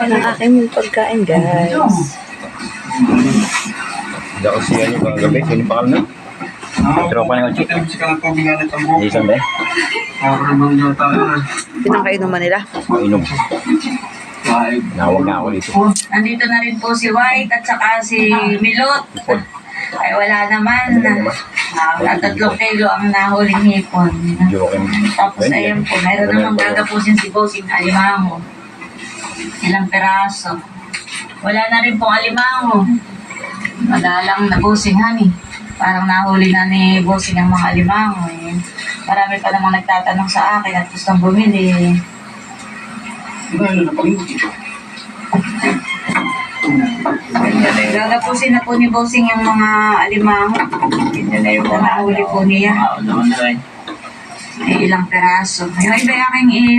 Ang aking mong pagkain, guys. Hindi ako siya niyo kagabi. Sino pa kami? Tropa na yung chik. Jason ba? Pinangkainuman nila. Mainom. Nawag na ako dito. Nandito na rin po si White at saka si Milot. Ay wala naman. Ah, tatlong kilo ang nahuling hipon. Joking. Tapos ayun po, meron namang gagapusin si Bossing na alimango. Ilang peraso. Wala na rin pong alimango. Madalang na Bossing honey. Parang nahuli na ni Bossing ang mga alimango. Eh. Marami pa namang nagtatanong sa akin at gustong bumili. Gagapusin na po ni Bossing yung mga alimango. Ganyan na yung Na po niya. Naman na rin. Ay, ilang peraso. Yung iba aking i-